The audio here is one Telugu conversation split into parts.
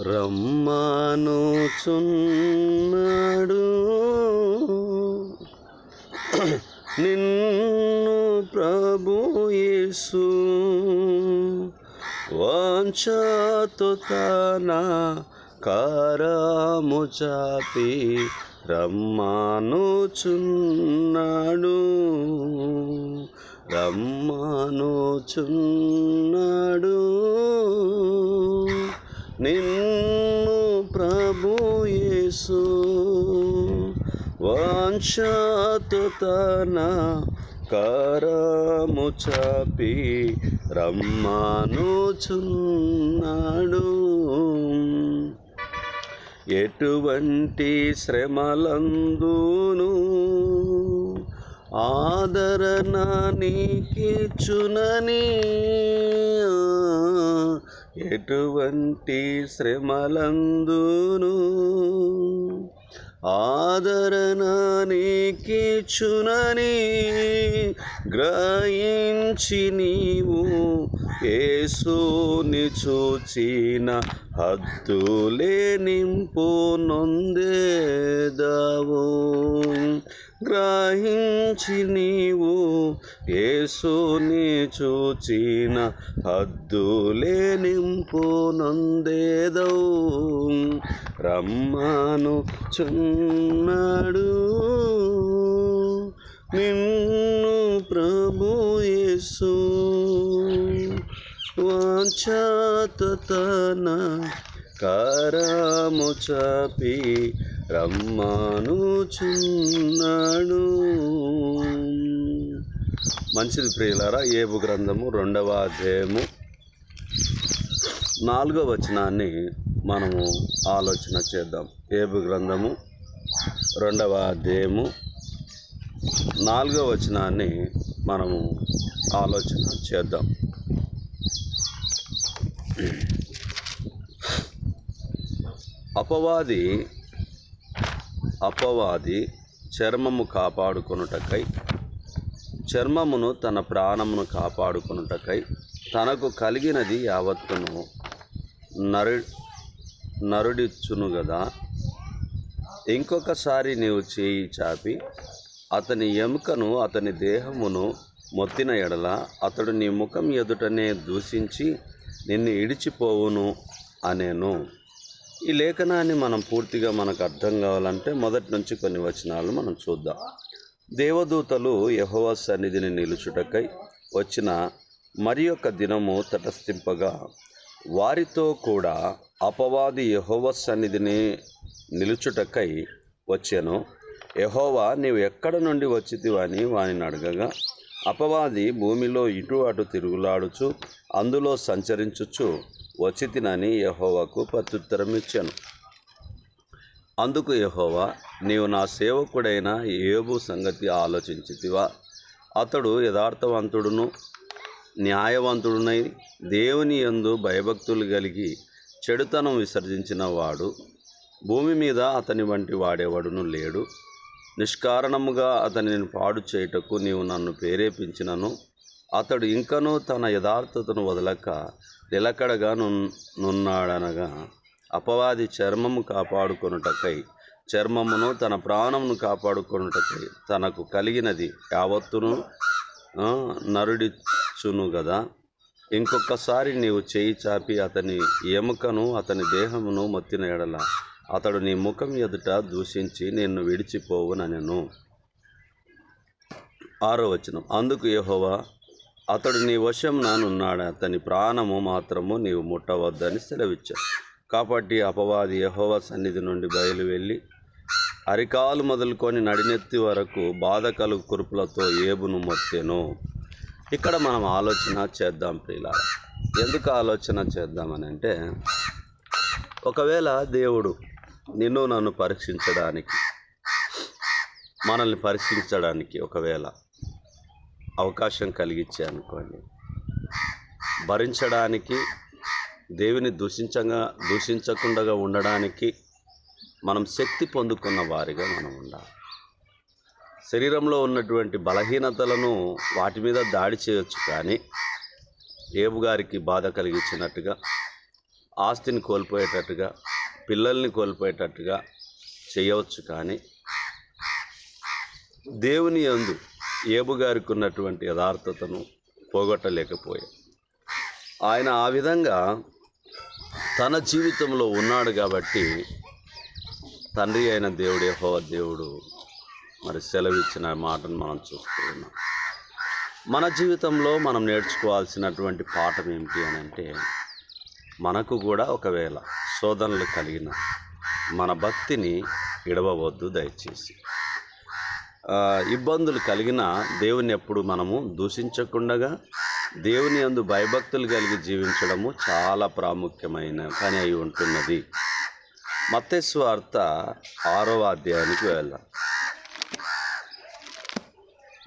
రమ్మానుచున్నాడు. నిన్ను ప్రభుయేసు వాంఛతో తన కారము చాపి రమ్మానుచున్నాడు. రమ్మానుచున్నాడు. నిన్ను ప్రభు యేసు. వాంఛతో తన కారము చాపి రమ్మానుచున్నాడు. ఎటువంటి శ్రమలందును ఆదరణ నీకిచ్చునని ఎటువంటి శ్రమలందును? ఆదరణ నీకిచ్చునని గ్రహించి నీవు ఏసుని చూచిన హద్దులే నింపు నొందేదావు గ్రహించి నీవు ఏసుని చూచిన హద్దులే నింపు నొందేదవు రమ్మను చున్నాడు. నిన్ను ప్రభు యేసు. వాంఛాతన కారము చాపి రమ్మానుచున్నాడు. మంచిది ప్రియులారా ఏబు గ్రంథము రెండవ అధ్యాయము. నాలుగవ వచనాన్ని మనము ఆలోచన చేద్దాం. ఏబు గ్రంథము రెండవ అధ్యాయము. నాలుగవ వచనాన్ని మనము ఆలోచన చేద్దాం. అపవాది అపవాది చర్మము కాపాడుకొనుటకై చర్మమును తన ప్రాణమును కాపాడుకొనుటకై తనకు కలిగినది యావత్తును నరు నరుడిచ్చును గదా. ఇంకొకసారి నీవు చేయి చాపి అతని ఎముకను అతని దేహమును మొత్తిన ఎడల అతడు నీ ముఖం ఎదుటనే దూషించి నిన్ను ఇడిచిపోవును అనేను. ఈ లేఖనాన్ని మనం పూర్తిగా మనకు అర్థం కావాలంటే మొదటి నుంచి కొన్ని వచనాలు మనం చూద్దాం. దేవదూతలు యహోవా సన్నిధిని నిలుచుటకై వచ్చిన మరి యొక్క దినము తటస్థింపగా వారితో కూడా అపవాది యహోవ సన్నిధిని నిలుచుటకై వచ్చాను. యహోవా నీవు ఎక్కడ నుండి వచ్చితివని వానిని అడగగా అపవాది భూమిలో ఇటు అటు తిరుగులాడుచు అందులో సంచరించుచు వచ్చితినని యహోవాకు ప్రత్యుత్తరం ఇచ్చాను అందుకు యహోవా నీవు నా సేవకుడైన ఏబు సంగతి ఆలోచించితివా. అతడు యథార్థవంతుడును న్యాయవంతుడునై దేవుని యందు భయభక్తులు కలిగి చెడుతనం విసర్జించిన వాడు. భూమి మీద అతని వంటి వాడేవాడును లేడు. నిష్కారణముగా అతనిని పాడు చేయుటకు నీవు నన్ను ప్రేరేపించినను. అతడు ఇంకనూ తన యథార్థతను వదలక నిలకడగా నున్నాడనగా అపవాది చర్మము కాపాడుకొనుటకై చర్మమును తన ప్రాణమును కాపాడుకొనుటకై తనకు కలిగినది యావత్తును ఆ, నరుడిచ్చును ఇంకొకసారి నీవు చేయి చాపి అతని ఎముకను అతని దేహమును మొత్తిన ఎడల అతడు నీ ముఖం ఎదుట దూషించి నిన్ను విడిచిపోవుననెను. ఆరో వచనం. అందుకు యహోవా అతడు నీ వశం నానున్నాడు. అతని ప్రాణము మాత్రము నీవు ముట్టవద్దని సెలవిచ్చాడు. కాబట్టి అపవాది యహోవ సన్నిధి నుండి బయలు వెళ్ళి అరికాలు మొదలుకొని నడినెత్తి వరకు బాధ కలుగు కురుపులతో ఏబును మొత్తెను. ఇక్కడ మనం ఆలోచన చేద్దాం ప్రియుల ఎందుకు ఆలోచన చేద్దామని అంటే ఒకవేళ దేవుడు నిన్ను నన్ను పరీక్షించడానికి మనల్ని పరీక్షించడానికి ఒకవేళ అవకాశం కలిగించే అనుకోండి భరించడానికి దేవుని దూషించగా దూషించకుండా ఉండడానికి మనం శక్తి పొందుకున్న వారిగా మనం ఉండాలి. శరీరంలో ఉన్నటువంటి బలహీనతలను వాటి మీద దాడి చేయొచ్చు కానీ ఏబు గారికి బాధ కలిగించినట్టుగా ఆస్తిని కోల్పోయేటట్టుగా పిల్లల్ని కోల్పోయేటట్టుగా చేయవచ్చు కానీ దేవుని యందు ఏబు గారికి ఉన్నటువంటి యథార్థతను పోగొట్టలేకపోయాం ఆయన ఆ విధంగా తన జీవితంలో ఉన్నాడు కాబట్టి తండ్రి అయిన దేవుడు యెహోవా దేవుడు మరి సెలవిచ్చిన మాటను మనం చూస్తూ ఉన్నాం. మన జీవితంలో మనం నేర్చుకోవాల్సినటువంటి పాఠం ఏమిటి అని అంటే మనకు కూడా ఒకవేళ శోధనలు కలిగిన మన భక్తిని ఇడవవద్దు దయచేసి. ఇబ్బందులు కలిగిన దేవుని ఎప్పుడు మనము దూషించకుండగా దేవుని యందు భయభక్తులు కలిగి జీవించడము చాలా ప్రాముఖ్యమైన పని అయి ఉంటున్నది. మత్తేశ్వార్త ఆరవ అధ్యాయానికి వెళ్దాం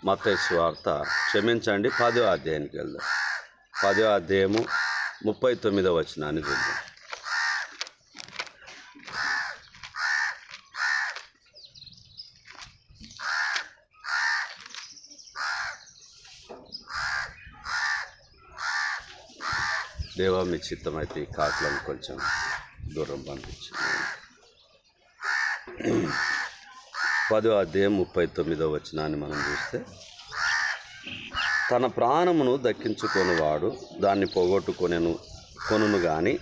మత్తేశ్వార్త క్షమించండి పదో అధ్యాయానికి వెళ్దాం. పదో అధ్యాయము ముప్పై తొమ్మిదవ వచనానికి వెళ్దాం దేవా మీ చిత్తమైతే ఈ కాకులను కొంచెం దూరం పంపించింది పదో అధ్యాయం ముప్పై తొమ్మిదో వచ్చినాన్ని మనం చూస్తే తన ప్రాణమును దక్కించుకొనివాడు దాన్ని పోగొట్టుకొనెను కొనును కానీ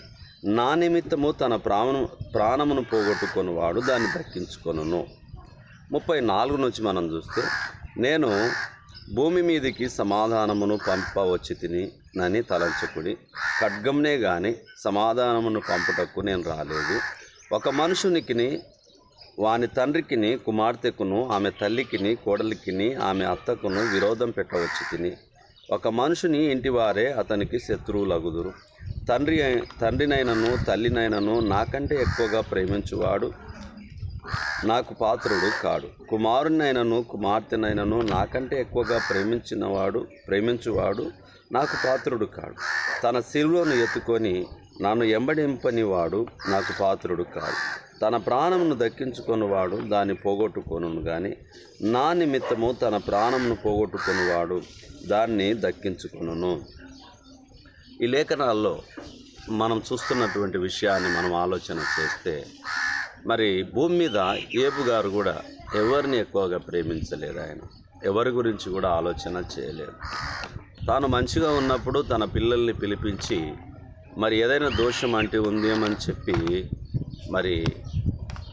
నా నిమిత్తము తన ప్రాణము ప్రాణమును పోగొట్టుకొనివాడు దాన్ని దక్కించుకొనును. ముప్పై నాలుగు నుంచి మనం చూస్తే నేను భూమి మీదికి సమాధానమును పంపవచ్చి తిని నని తలంచుకుడి ఖడ్గంనే గాని సమాధానమును పంపుటకు నేను రాలేదు. ఒక మనుషునికిని వాని తండ్రికిని కుమార్తెకును ఆమె తల్లికిని కోడలికిని ఆమె అత్తకును విరోధం పెట్టవచ్చు తిని. ఒక మనుషుని ఇంటివారే అతనికి శత్రువులగుదురు. తండ్రి తండ్రినైనను తల్లినైనను నాకంటే ఎక్కువగా ప్రేమించువాడు నాకు పాత్రుడు కాడు. కుమారునైనను కుమార్తెనైనను నాకంటే ఎక్కువగా ప్రేమించినవాడు ప్రేమించువాడు నాకు పాత్రుడు కాడు. తన శిలువను ఎత్తుకొని నన్ను ఎంబడింపని వాడు నాకు పాత్రుడు కాడు. తన ప్రాణమును దక్కించుకునివాడు దాన్ని పోగొట్టుకొను కానీ నా నిమిత్తము తన ప్రాణమును పోగొట్టుకునివాడు దాన్ని దక్కించుకొనును. ఈ లేఖనాల్లో మనం చూస్తున్నటువంటి విషయాన్ని మనం ఆలోచన చేస్తే మరి భూమి మీద ఏబు గారు కూడా ఎవరిని ఎక్కువగా ప్రేమించలేదు ఆయన? ఎవరి గురించి కూడా ఆలోచన చేయలేదు. తాను మంచిగా ఉన్నప్పుడు తన పిల్లల్ని పిలిపించి మరి ఏదైనా దోషం అంటే ఉందేమని చెప్పి మరి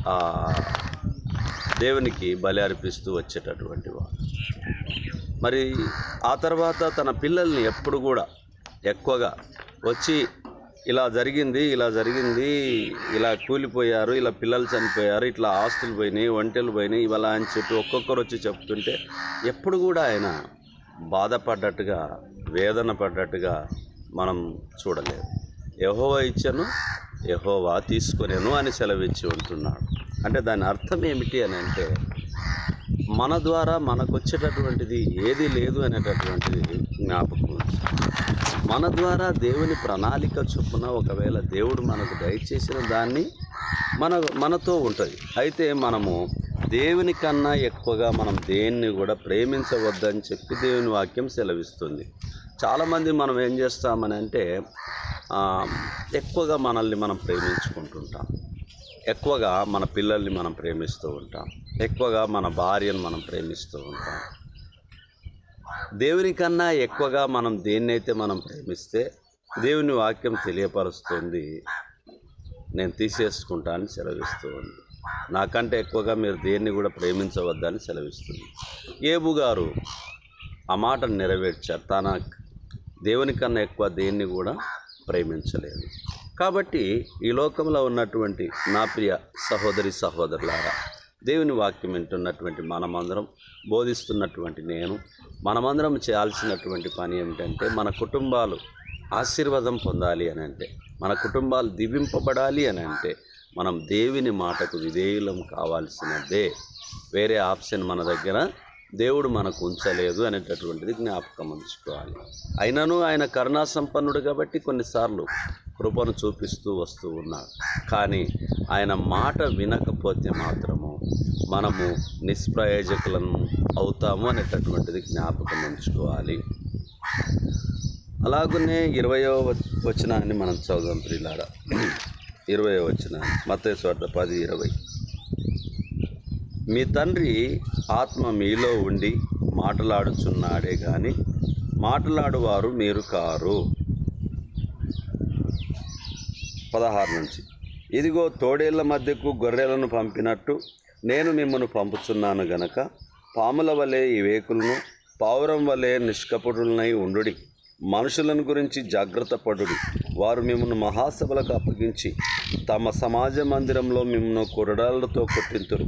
ఆ దేవునికి బలి అర్పిస్తూ వచ్చేటటువంటి వాడు. మరి ఆ తర్వాత తన పిల్లల్ని ఎప్పుడు కూడా ఎక్కువగా వచ్చి ఇలా జరిగింది ఇలా జరిగింది ఇలా కూలిపోయారు ఇలా పిల్లలు చనిపోయారు ఇట్లా ఆస్తులు పోయినాయి ఒంటెలు పోయినాయి ఇవాళ అని చెప్పి ఒక్కొక్కరు వచ్చి చెప్తుంటే ఎప్పుడు కూడా ఆయన బాధపడ్డట్టుగా వేదన పడ్డట్టుగా మనం చూడలేదు. యహోవా ఇచ్చను యహోవా తీసుకొనేను అని సెలవిచ్చి ఉంటున్నాడు. అంటే దాని అర్థం ఏమిటి అని అంటే మన ద్వారా మనకు వచ్చేటటువంటిది ఏది లేదు అనేటటువంటిది జ్ఞాపకం మన ద్వారా దేవుని ప్రణాళిక చొప్పున ఒకవేళ దేవుడు మనకు దయచేసిన దాన్ని మన మనతో ఉంటుంది. అయితే మనము దేవుని కన్నా ఎక్కువగా మనం దేన్ని కూడా ప్రేమించవద్దని చెప్పి దేవుని వాక్యం సెలవిస్తుంది. చాలామంది మనం ఏం చేస్తామని అంటే ఎక్కువగా మనల్ని మనం ప్రేమించుకుంటుంటాం. ఎక్కువగా మన పిల్లల్ని మనం ప్రేమిస్తూ ఉంటాం. ఎక్కువగా మన భార్యను మనం ప్రేమిస్తూ ఉంటాం. దేవుని కన్నా ఎక్కువగా మనం దేన్నైతే మనం ప్రేమిస్తే దేవుని వాక్యం తెలియపరుస్తుంది. నేను తీసేసుకుంటానని సెలవిస్తూ ఉంది నాకంటే ఎక్కువగా మీరు దేన్ని కూడా ప్రేమించవద్దని సెలవిస్తుంది. ఏబు గారు ఆ మాటను నెరవేర్చారు. తన దేవుని కన్నా ఎక్కువ దేన్ని కూడా ప్రేమించలేదు. కాబట్టి ఈ లోకంలో ఉన్నటువంటి నా ప్రియ సహోదరి సహోదరులారా దేవుని వాక్యం వింటున్నటువంటి మనమందరం బోధిస్తున్నటువంటి నేను మనమందరం చేయాల్సినటువంటి పని ఏమిటంటే మన కుటుంబాలు ఆశీర్వాదం పొందాలి అని అంటే మన కుటుంబాలు దివింపబడాలి అని అంటే మనం దేవుని మాటకు విధేయులం కావాల్సినదే. వేరే ఆప్షన్ మన దగ్గర దేవుడు మనకు ఉంచలేదు అనేటటువంటిది జ్ఞాపకం ఉంచుకోవాలి. అయినను ఆయన కరుణా సంపన్నుడు కాబట్టి కొన్నిసార్లు కృపను చూపిస్తూ వస్తూ ఉన్నాడు. కానీ ఆయన మాట వినకపోతే మాత్రము మనము నిష్ప్రయోజకులను అవుతాము అనేటటువంటిది జ్ఞాపకం ఉంచుకోవాలి. అలాగనే ఇరవయో వచనాన్ని మనం చదువుదాం ప్రియులారా. ఇరవై వచ్చిన మత్తయి పది ఇరవై. మీ తండ్రి ఆత్మ మీలో ఉండి మాటలాడుచున్నాడే కానీ మాటలాడువారు మీరు కారు. పదహారు నుంచి. ఇదిగో తోడేళ్ళ మధ్యకు గొర్రెలను పంపినట్టు నేను మిమ్మల్ని పంపుచున్నాను గనక పాముల వలె ఈ వేకులను పావురం వలె నిష్కపటులనై ఉండుడి. మనుషులను గురించి జాగ్రత్త పడుడి. వారు మిమ్మల్ని మహాసభలకు అప్పగించి తమ సమాజ మందిరంలో మిమ్మల్ని కొరడాలతో కొట్టింతురు.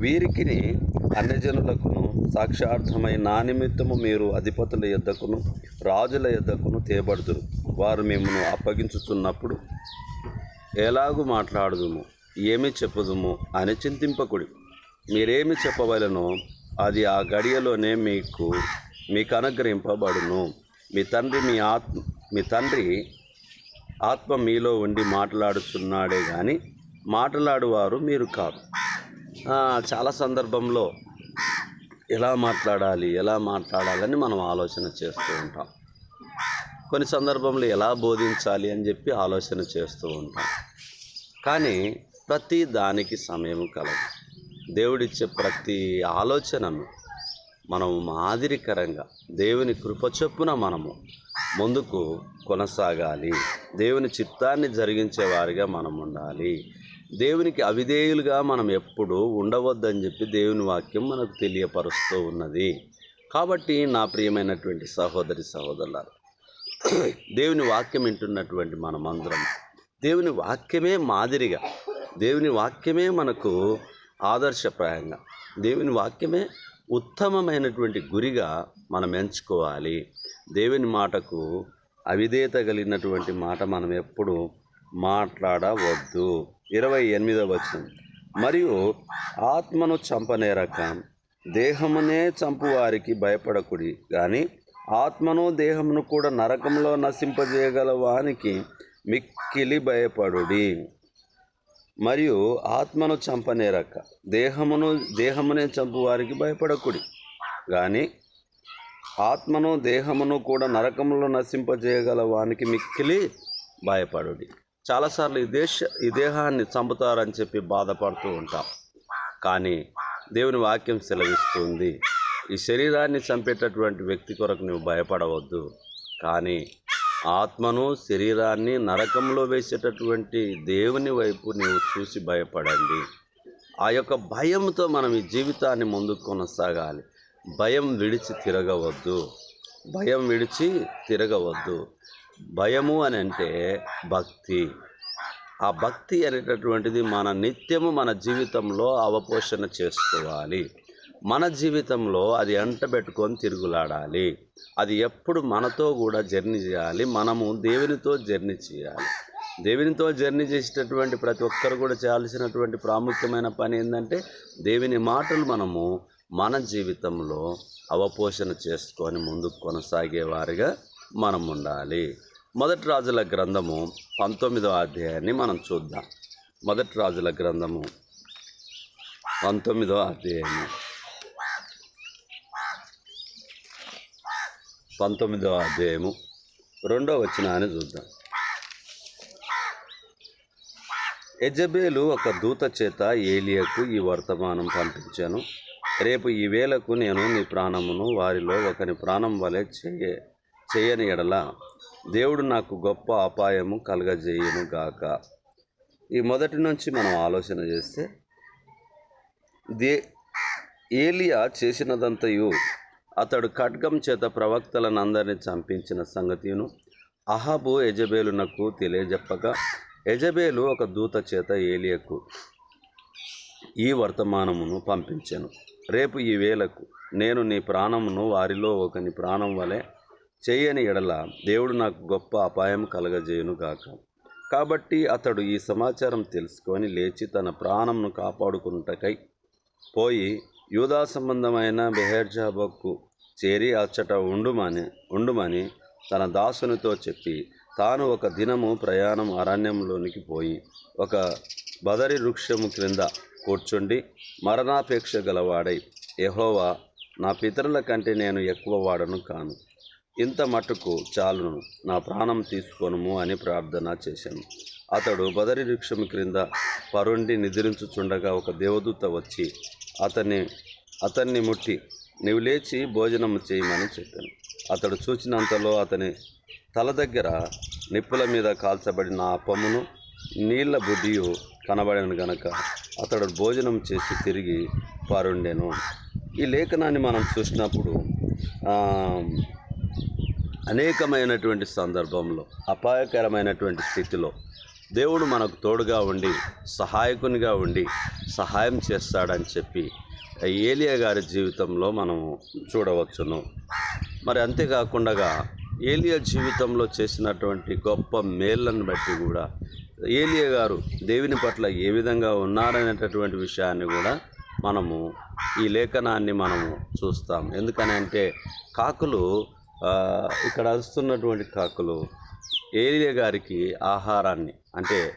వీరికిని అన్యజనులకును సాక్షార్థమై నా నిమిత్తము మీరు అధిపతుల యొద్దకును రాజుల యొద్దకును తేబడుదురు. వారు మిమ్మను అప్పగించుతున్నప్పుడు ఎలాగు మాట్లాడుదుము? ఏమి చెప్పదుము? అని చింతింపకుడి. మీరేమి చెప్పవలనో అది ఆ గడియలోనే మీకు మీకు అనుగ్రహింపబడును. మీ తండ్రి మీ ఆత్మ మీ తండ్రి ఆత్మ మీలో ఉండి మాట్లాడుతున్నాడే కానీ మాట్లాడువారు మీరు కాదు. చాలా సందర్భంలో ఎలా మాట్లాడాలి ఎలా మాట్లాడాలని మనం ఆలోచన చేస్తూ ఉంటాం. కొన్ని సందర్భంలో ఎలా బోధించాలి అని చెప్పి ఆలోచన చేస్తూ ఉంటాం. కానీ ప్రతి దానికి సమయం కలదు. దేవుడిచ్చే ప్రతి ఆలోచనను మనము మాదిరికరంగా దేవుని కృప చొప్పున మనము ముందుకు కొనసాగాలి. దేవుని చిత్తాన్ని జరిగించేవారిగా మనం ఉండాలి. దేవునికి అవిధేయులుగా మనం ఎప్పుడూ ఉండవద్దని చెప్పి దేవుని వాక్యం మనకు తెలియపరుస్తూ ఉన్నది. కాబట్టి నా ప్రియమైనటువంటి సహోదరి సహోదరులారు దేవుని వాక్యం వింటున్నటువంటి మనమందరం దేవుని వాక్యమే మాదిరిగా దేవుని వాక్యమే మనకు ఆదర్శప్రాయంగా దేవుని వాక్యమే ఉత్తమమైనటువంటి గురిగా మనం ఎంచుకోవాలి. దేవుని మాటకు అవిధేయత కలిగినటువంటి మాట మనం ఎప్పుడు మాట్లాడవద్దు. ఇరవై ఎనిమిదవ వచనం. మరియు ఆత్మను చంపనేరక. దేహమునే చంపువారికి భయపడకుడి. కానీ ఆత్మను దేహమును కూడా నరకంలో నశింపజేయగల వానికి మిక్కిలి భయపడుడి. మరియు ఆత్మను చంపనేరక్క దేహమును దేహమునే చంపు వారికి భయపడకుడి. కానీ ఆత్మను దేహమును కూడా నరకంలో నశింపజేయగల వానికి మిక్కిలి భయపడుడి. చాలాసార్లు ఈ దేశ ఈ దేహాన్ని చంపుతారని చెప్పి బాధపడుతూ ఉంటాం. కానీ దేవుని వాక్యం సెలవిస్తుంది. ఈ శరీరాన్ని చంపేటటువంటి వ్యక్తి కొరకు నువ్వు భయపడవద్దు. కానీ ఆత్మను శరీరాన్ని నరకంలో వేసేటటువంటి దేవుని వైపు నీవు చూసి భయపడండి. ఆ యొక్క భయంతో మనం ఈ జీవితాన్ని ముందుకు కొనసాగాలి. భయం విడిచి తిరగవద్దు. భయం విడిచి తిరగవద్దు. భయము అని అంటే భక్తి. ఆ భక్తి అనేటటువంటిది మన నిత్యము మన జీవితంలో అవపోషణ చేసుకోవాలి. మన జీవితంలో అది ఎంటబెట్టుకొని తిరుగులాడాలి. అది ఎప్పుడు మనతో కూడా జర్నీ చేయాలి. మనము దేవునితో జర్నీ చేయాలి. దేవునితో జర్నీ చేసేటటువంటి ప్రతి ఒక్కరు కూడా చేయాల్సినటువంటి ప్రాముఖ్యమైన పని ఏంటంటే దేవుని మాటలు మనము మన జీవితంలో అవపోషణ చేసుకొని ముందుకు కొనసాగేవారిగా మనం ఉండాలి. మొదటి రాజుల గ్రంథము పంతొమ్మిదో అధ్యాయాన్ని మనం చూద్దాం. మొదటి రాజుల గ్రంథము పంతొమ్మిదో అధ్యాయము. పంతొమ్మిదవ అధ్యాయము రెండో వచనాన్ని చూద్దాం. ఎజబేలు ఒక దూత చేత ఏలియకు ఈ వర్తమానం పంపించాను. రేపు ఈ వేళకు నేను నీ ప్రాణమును వారిలో ఒకని ప్రాణం వలె చేయ చేయని ఎడల దేవుడు నాకు గొప్ప అపాయము కలగజేయును గాక. ఈ మొదటి నుంచి మనం ఆలోచన చేస్తే దే ఏలియా చేసినదంతయు అతడు ఖడ్గం చేత ప్రవక్తలను అందరినీ చంపించిన సంగతిను అహాబు యజబేలునకు తెలియజెప్పగా యజబేలు ఒక దూత చేత ఏలియకు ఈ వర్తమానమును పంపించాను. రేపు ఈ వేళకు నేను నీ ప్రాణమును వారిలో ఒకని ప్రాణం వలె చేయని ఎడల దేవుడు నాకు గొప్ప అపాయం కలగజేయును గాక. కాబట్టి అతడు ఈ సమాచారం తెలుసుకొని లేచి తన ప్రాణంను కాపాడుకున్నటకై పోయి యూదా సంబంధమైన బెహర్జాబకు చేరి అచ్చట ఉండుమని ఉండుమని తన దాసునితో చెప్పి తాను ఒక దినము ప్రయాణం అరణ్యంలోనికి పోయి ఒక బదరి వృక్షము క్రింద కూర్చుండి మరణాపేక్ష గలవాడై యెహోవా నా పితరుల కంటే నేను ఎక్కువ వాడను కాను. ఇంత మటుకు చాలును నా ప్రాణం తీసుకొనుము అని ప్రార్థన చేశాను. అతడు బదరి వృక్షం క్రింద పరుండి నిద్రించుచుండగా ఒక దేవదూత వచ్చి అతన్ని అతన్ని ముట్టి నీవు లేచి భోజనం చేయమని చెప్పాను. అతడు చూచినంతలో అతని తల దగ్గర నిప్పుల మీద కాల్చబడిన అప్పమును నీళ్ళ బుద్ధియు కనబడిన గనక అతడు భోజనం చేసి తిరిగి పారుండెను. ఈ లేఖనాన్ని మనం చూసినప్పుడు అనేకమైనటువంటి సందర్భంలో అపాయకరమైనటువంటి స్థితిలో దేవుడు మనకు తోడుగా ఉండి సహాయకునిగా ఉండి సహాయం చేస్తాడని చెప్పి ఏలియా గారి జీవితంలో మనం చూడవచ్చును. మరి అంతేకాకుండా ఏలియా జీవితంలో చేసినటువంటి గొప్ప మేళ్ళను బట్టి కూడా ఏలియా గారు దేవుని పట్ల ఏ విధంగా ఉన్నారనేటటువంటి విషయాన్ని కూడా మనము ఈ లేఖనాన్ని మనము చూస్తాం. ఎందుకనంటే కాకులు ఇక్కడ అరుస్తున్నటువంటి కాకులు ఏలియా గారికి ఆహారాన్ని అంటే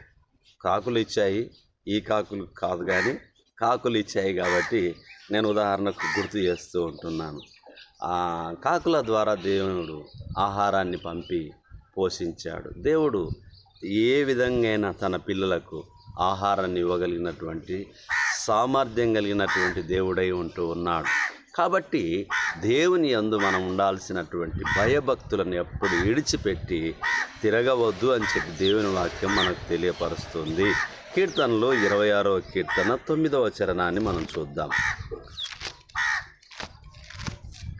కాకులు ఇచ్చాయి ఈ కాకులు కాదు కానీ కాకులు ఇచ్చాయి కాబట్టి నేను ఉదాహరణకు గుర్తు చేస్తూ ఉంటున్నాను. ఆ కాకుల ద్వారా దేవుడు ఆహారాన్ని పంపి పోషించాడు. దేవుడు ఏ విధంగా తన పిల్లలకు ఆహారాన్ని ఇవ్వగలిగినటువంటి సామర్థ్యం కలిగినటువంటి దేవుడై ఉంటూ ఉన్నాడు. కాబట్టి దేవుని యందు మనం ఉండాల్సినటువంటి భయభక్తులను ఎప్పుడు విడిచిపెట్టి తిరగవద్దు అని చెప్పి దేవుని వాక్యం మనకు తెలియపరుస్తుంది. కీర్తనలో ఇరవై ఆరవ కీర్తన తొమ్మిదవ చరణాన్ని మనం చూద్దాం.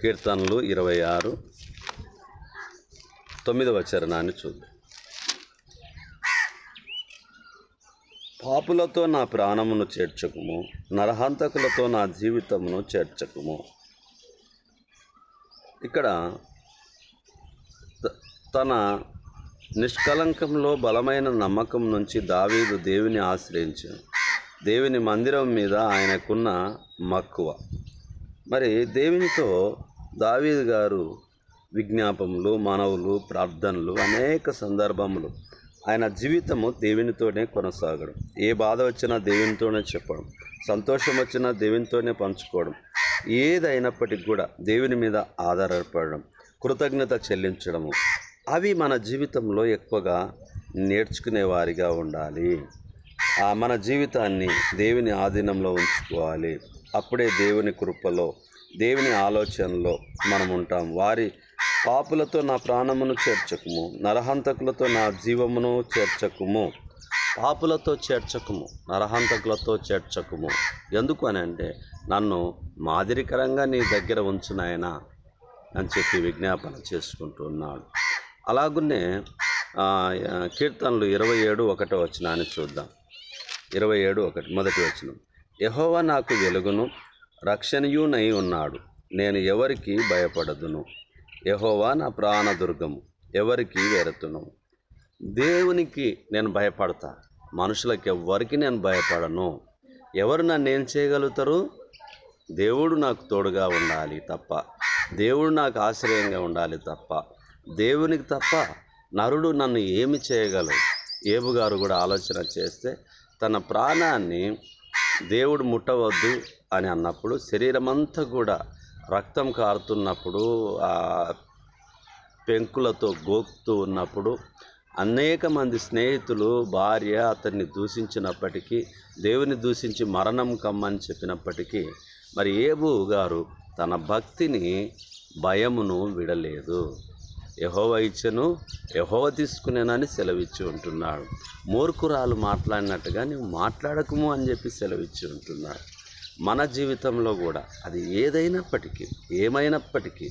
కీర్తనలు ఇరవై ఆరు తొమ్మిదవ చరణాన్ని చూద్దాం. పాపులతో నా ప్రాణమును చేర్చకుము నరహంతకులతో నా జీవితమును చేర్చకుము. ఇక్కడ తన నిష్కలంకంలో బలమైన నమ్మకం నుంచి దావీదు దేవుని ఆశ్రయించాడు దేవుని మందిరం మీద ఆయనకున్న మక్కువ. మరి దేవునితో దావీదు గారు విజ్ఞాపములు మనవులు ప్రార్థనలు అనేక సందర్భములు ఆయన జీవితము దేవునితోనే కొనసాగడం. ఏ బాధ వచ్చినా దేవునితోనే చెప్పడం. సంతోషం వచ్చినా దేవునితోనే పంచుకోవడం. ఏదైనప్పటికీ కూడా దేవుని మీద ఆధారపడడం. కృతజ్ఞత చెల్లించడము. అవి మన జీవితంలో ఎక్కువగా నేర్చుకునే వారిగా ఉండాలి. ఆ మన జీవితాన్ని దేవుని ఆధీనంలో ఉంచుకోవాలి. అప్పుడే దేవుని కృపలో దేవుని ఆలోచనలో మనం ఉంటాం వారి పాపులతో నా ప్రాణమును చేర్చకుము నరహంతకులతో నా జీవమును చేర్చకుము. పాపులతో చేర్చకుము నరహంతకులతో చేర్చకుము. ఎందుకు అని అంటే నన్ను మాదిరికరంగా నీ దగ్గర ఉంచునాయన అని చెప్పి విజ్ఞాపన చేసుకుంటున్నాడు అలాగునే కీర్తనలు ఇరవై ఏడు ఒకటో వచనాన్ని చూద్దాం. ఇరవై ఏడు ఒకటి మొదటి వచనం. యహోవ నాకు వెలుగును రక్షణయునై ఉన్నాడు. నేను ఎవరికి భయపడదును? యహోవా నా ప్రాణదుర్గము ఎవరికి వెరతును దేవునికి నేను భయపడతా మనుషులకు ఎవ్వరికి నేను భయపడను. ఎవరు నన్ను ఏం చేయగలుగుతారు? దేవుడు నాకు తోడుగా ఉండాలి తప్ప దేవుడు నాకు ఆశ్రయంగా ఉండాలి తప్ప దేవునికి తప్ప నరుడు నన్ను ఏమి చేయగలడు? ఏబుగారు కూడా ఆలోచన చేస్తే తన ప్రాణాన్ని దేవుడు ముట్టవద్దు అని అన్నప్పుడు శరీరం అంతా కూడా రక్తం కారుతున్నప్పుడు ఆ పెంకులతో గోకుతూ ఉన్నప్పుడు అనేక మంది స్నేహితులు భార్య అతన్ని దూషించినప్పటికీ దేవుని దూషించి మరణం కమ్మని చెప్పినప్పటికీ మరి ఏబు గారు తన భక్తిని భయమును విడలేదు. యహోవ ఇచ్చను యహోవ తీసుకునేనని సెలవిచ్చి ఉంటున్నాడు. మూర్ఖురాలు మాట్లాడినట్టుగా నువ్వు మాట్లాడకము అని చెప్పి సెలవిచ్చి ఉంటున్నాడు. మన జీవితంలో కూడా అది ఏదైనప్పటికీ ఏమైనప్పటికీ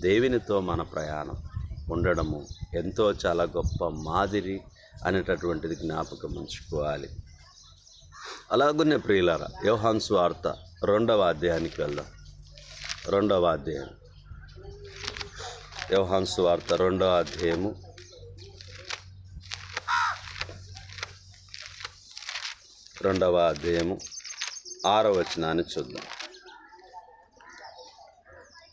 దేవునితో మన ప్రయాణం ఉండడము ఎంతో చాలా గొప్ప మాదిరి అనేటటువంటిది జ్ఞాపకం ఉంచుకోవాలి. అలాగునే ప్రియులార యోహాన్ వార్త రెండవ అధ్యాయానికి వెళ్దాం. రెండవ అధ్యాయం. యోహాన్ వార్త రెండవ అధ్యాయము. రెండవ అధ్యాయము. ఆరో వచనాన్ని చూద్దాం.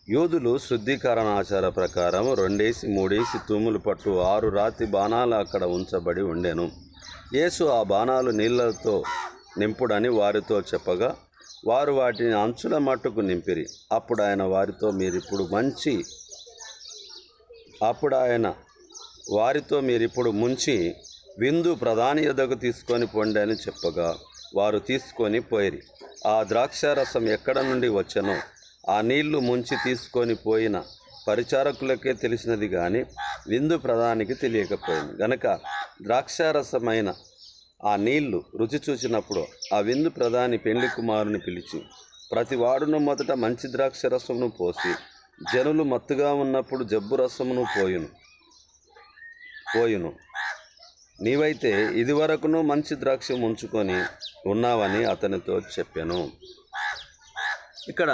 యోధులు శుద్ధీకరణ ఆచార ప్రకారం రెండేసి మూడేసి తూములు పట్టు ఆరు రాతి బాణాలు అక్కడ ఉంచబడి ఉండెను. యేసు ఆ బాణాలు నీళ్ళతో నింపుడని వారితో చెప్పగా వారు వాటిని అంచుల మట్టుకు నింపిరి. అప్పుడు ఆయన వారితో మీరిప్పుడు మంచి అప్పుడు ఆయన వారితో మీరిప్పుడు ముంచి విందు ప్రధాని ఎదకు తీసుకొని పొండి అని చెప్పగా వారు తీసుకొని పోయిరి. ఆ ద్రాక్షారసం ఎక్కడ నుండి వచ్చనో ఆ నీళ్ళు ముంచి తీసుకొని పోయిన పరిచారకులకే తెలిసినది కానీ విందు ప్రధానికి తెలియకపోయింది. గనక ద్రాక్షారసమైన ఆ నీళ్ళు రుచి చూచినప్పుడు ఆ విందు ప్రధాని పెళ్ళి కుమారుని పిలిచి ప్రతి వాడును మొదట మంచి ద్రాక్ష రసమును పోసి జనులు మత్తుగా ఉన్నప్పుడు జబ్బు రసమును పోయును పోయును. నీవైతే ఇదివరకును మంచి ద్రాక్ష ఉంచుకొని ఉన్నావని అతనితో చెప్పాను. ఇక్కడ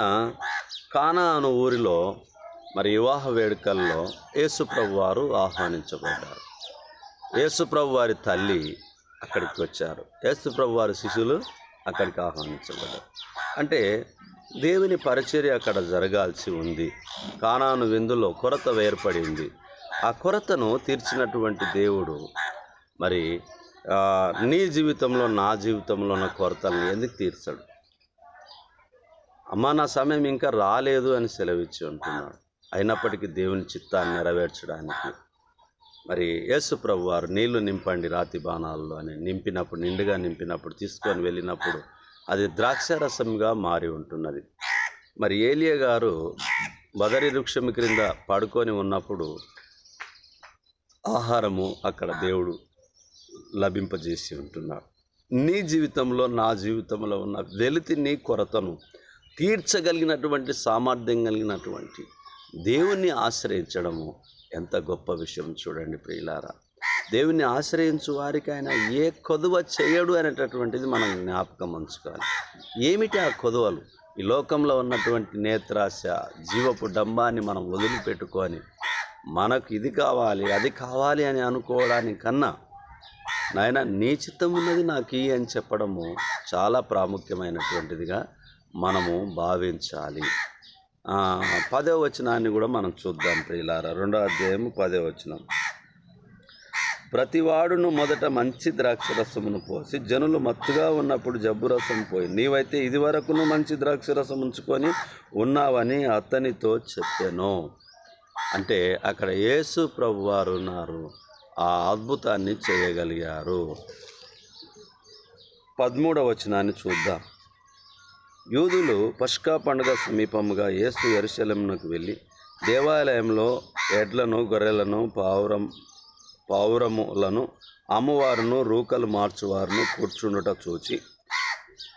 కానా అను ఊరిలో మరి వివాహ వేడుకల్లో యేసుప్రభు వారు ఆహ్వానించబడ్డారు. యేసుప్రభు వారి తల్లి అక్కడికి వచ్చారు. యేసుప్రభు వారి శిష్యులు అక్కడికి ఆహ్వానించబడ్డారు. అంటే దేవుని పరిచర్య అక్కడ జరగాల్సి ఉంది. కానాను విందులో కొరత ఏర్పడింది. ఆ కొరతను తీర్చినటువంటి దేవుడు మరి నీ జీవితంలో నా జీవితంలో ఉన్న కొరతల్ని ఎందుకు తీర్చాడు? అమ్మా నా సమయం ఇంకా రాలేదు అని సెలవిచ్చి ఉంటున్నాడు. అయినప్పటికీ దేవుని చిత్తాన్ని నెరవేర్చడానికి. మరి యేసు ప్రభు వారు నీళ్ళు నింపండి రాతి బాణాల్లో అని నింపినప్పుడు నిండుగా నింపినప్పుడు తీసుకొని వెళ్ళినప్పుడు అది ద్రాక్షరసంగా మారి ఉంటున్నది. మరి ఏలియ గారు బదరి వృక్షం క్రింద పడుకొని ఉన్నప్పుడు ఆహారము అక్కడ దేవుడు లభింపజేసి ఉంటున్నాడు నీ జీవితంలో నా జీవితంలో ఉన్న వెలితిని కొరతను తీర్చగలిగినటువంటి సామర్థ్యం కలిగినటువంటి దేవుణ్ణి ఆశ్రయించడము ఎంత గొప్ప విషయం చూడండి ప్రియులారా. దేవుణ్ణి ఆశ్రయించు వారికి ఆయన ఏ కొదువ చేయడు అనేటటువంటిది మనం జ్ఞాపకం ఉంచుకోవాలి. ఏమిటి ఆ కొదువలు? ఈ లోకంలో ఉన్నటువంటి నేత్రాశ జీవపు డంబాన్ని మనం వదిలిపెట్టుకొని మనకు ఇది కావాలి అది కావాలి అని అనుకోవడానికన్నా నాయన నీ చిత్తం ఉన్నది నాకు ఈ అని చెప్పడము చాలా ప్రాముఖ్యమైనటువంటిదిగా మనము భావించాలి. పదే వచనాన్ని కూడా మనం చూద్దాం ప్రియులార. రెండో అధ్యాయము పదే వచనం. ప్రతివాడును మొదట మంచి ద్రాక్షరసమును పోసి జనులు మత్తుగా ఉన్నప్పుడు జబ్బు రసం పోయి నీవైతే ఇదివరకును మంచి ద్రాక్షరసం ఉంచుకొని ఉన్నావని అతనితో చెప్పాను. అంటే అక్కడ యేసు ప్రభు వారు ఉన్నారు. ఆ అద్భుతాన్ని చేయగలిగారు. పదమూడవ వచనాన్ని చూద్దాం. యూదులు పష్కా పండుగ సమీపముగా యేసు ఎరుశలంకు వెళ్ళి దేవాలయంలో ఎడ్లను గొర్రెలను పావురం పావురములను అమ్మవారును రూకలు మార్చువారును కూర్చుండుట చూచి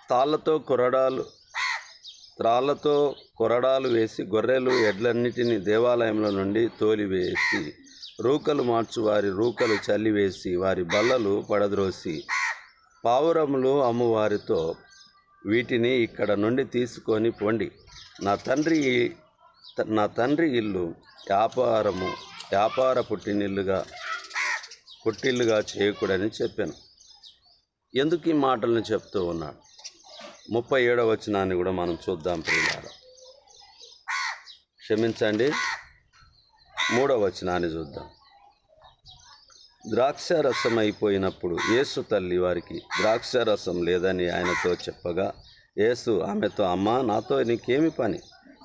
తాళ్ళతో కొరడాలు త్రాళ్ళతో కొరడాలు వేసి గొర్రెలు ఎడ్లన్నిటిని దేవాలయంలో నుండి తోలివేసి రూకలు మార్చు వారి రూకలు చల్లివేసి వారి బల్లలు పడద్రోసి పావురములు అమ్మువారితో వీటిని ఇక్కడ నుండి తీసుకొని పొండి. నా తండ్రి నా తండ్రి ఇల్లు వ్యాపారము వ్యాపార పుట్టినిల్లుగా పుట్టిల్లుగా చేయకూడని చెప్పాను. ఎందుకు ఈ మాటలను చెప్తూ ఉన్నాడు? ముప్పై ఏడవ వచనాన్ని కూడా మనం చూద్దాం ప్రియులారా. క్షమించండి. మూడవ వచనాన్ని చూద్దాం. ద్రాక్ష రసం అయిపోయినప్పుడు యేసు తల్లి వారికి ద్రాక్ష రసం లేదని ఆయనతో చెప్పగా యేసు ఆమెతో అమ్మా నాతో నీకేమి పని?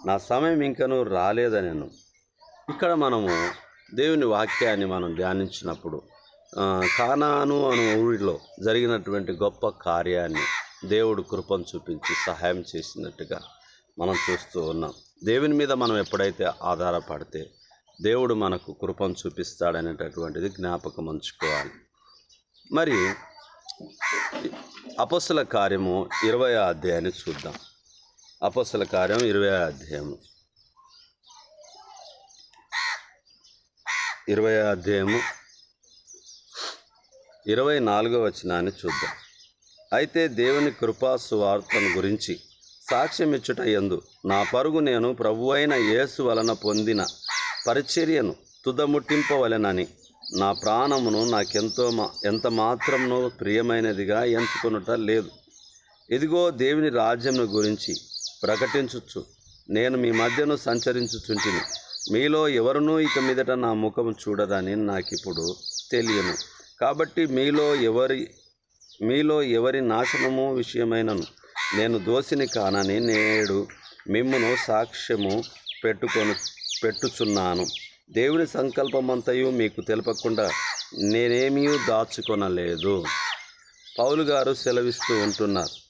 నా సమయం ఇంకను రాలేదనను. ఇక్కడ మనము దేవుని వాక్యాన్ని మనం ధ్యానించినప్పుడు కానాను అను ఊరిలో జరిగినటువంటి గొప్ప కార్యాన్ని దేవుడు కృపను చూపించి సహాయం చేసినట్టుగా మనం చూస్తూ ఉన్నాం. దేవుని మీద మనం ఎప్పుడైతే ఆధారపడితే దేవుడు మనకు కృపను చూపిస్తాడనేటటువంటిది జ్ఞాపకం ఉంచుకోవాలి. మరి అపస్సుల కార్యము ఇరవై అధ్యాయాన్ని చూద్దాం. అపస్సుల కార్యం ఇరవై అధ్యాయము. ఇరవై అధ్యాయము ఇరవై నాలుగో వచనాన్ని చూద్దాం. అయితే దేవుని కృపా సువార్తను గురించి సాక్ష్యమిచ్చుట ఎందు నా పరుగు నేను ప్రభువైన యేసు వలన పొందిన పరిచర్యను తుదముట్టింపవలెనని నా ప్రాణమును నాకెంతో మా ఎంత మాత్రమును ప్రియమైనదిగా ఎంచుకొనుట లేదు. ఇదిగో దేవుని రాజ్యమును గురించి ప్రకటించుచు. నేను మీ మధ్యను సంచరించుచుంటిని. మీలో ఎవరునూ ఇక మీదట నా ముఖం చూడదని నాకిప్పుడు తెలియను. కాబట్టి మీలో ఎవరి మీలో ఎవరి నాశనము విషయమైనను నేను దోషిని కానని నేడు మిమ్మును సాక్ష్యము పెట్టుకొని పెట్టుచున్నాను. దేవుని సంకల్పమంతయు మీకు తెలపకుండా నేనేమీ దాచుకొనలేదు. పౌలు గారు సెలవిస్తూ ఉంటున్నారు.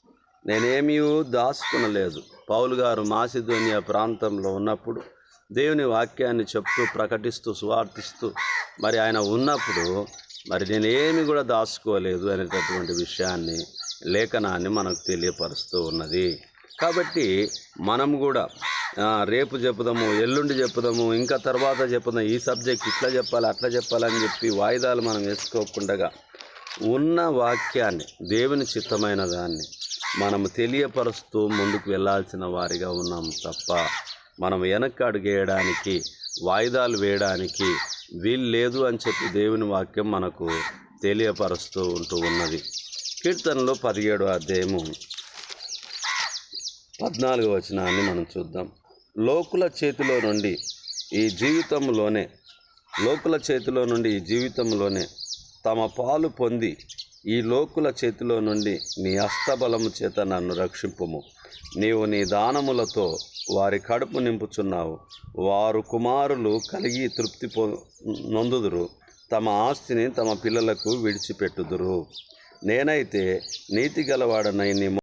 నేనేమీ దాచుకొనలేదు. పౌలు గారు మాసిధోనియా ప్రాంతంలో ఉన్నప్పుడు దేవుని వాక్యాన్ని చెప్తూ ప్రకటిస్తూ సువార్థిస్తూ మరి ఆయన ఉన్నప్పుడు మరి నేనేమి కూడా దాచుకోలేదు అనేటటువంటి విషయాన్ని లేఖనాన్ని మనకు తెలియపరుస్తూ ఉన్నది. కాబట్టి మనం కూడా రేపు చెప్పుదాము ఎల్లుండి చెప్పుదాము ఇంకా తర్వాత చెప్పుదాం. ఈ సబ్జెక్ట్ ఇట్లా చెప్పాలి అట్లా చెప్పాలని చెప్పి వాయిదాలు మనం వేసుకోకుండా ఉన్న వాక్యాన్ని దేవుని చిత్తమైన దాన్ని మనం తెలియపరుస్తూ ముందుకు వెళ్ళాల్సిన వారిగా ఉన్నాం తప్ప మనం వెనక్కి అడుగేయడానికి వాయిదాలు వేయడానికి వీలు లేదు అని చెప్పి దేవుని వాక్యం మనకు తెలియపరుస్తూ ఉంటూ ఉన్నది. కీర్తనలో పదిహేడు అధ్యాయము పద్నాలుగు వచనాన్ని మనం చూద్దాం. లోకుల చేతిలో నుండి ఈ జీవితంలోనే లోకుల చేతిలో నుండి ఈ జీవితంలోనే తమ పాలు పొంది ఈ లోకుల చేతిలో నుండి నీ హస్తబలము చేత నన్ను రక్షింపుము. నీవు నీ దానములతో వారి కడుపు నింపుచున్నావు. వారు కుమారులు కలిగి తృప్తి పొ నొందుదురు. తమ ఆస్తిని తమ పిల్లలకు విడిచిపెట్టుదురు. నేనైతే నీతి గలవాడనై నీ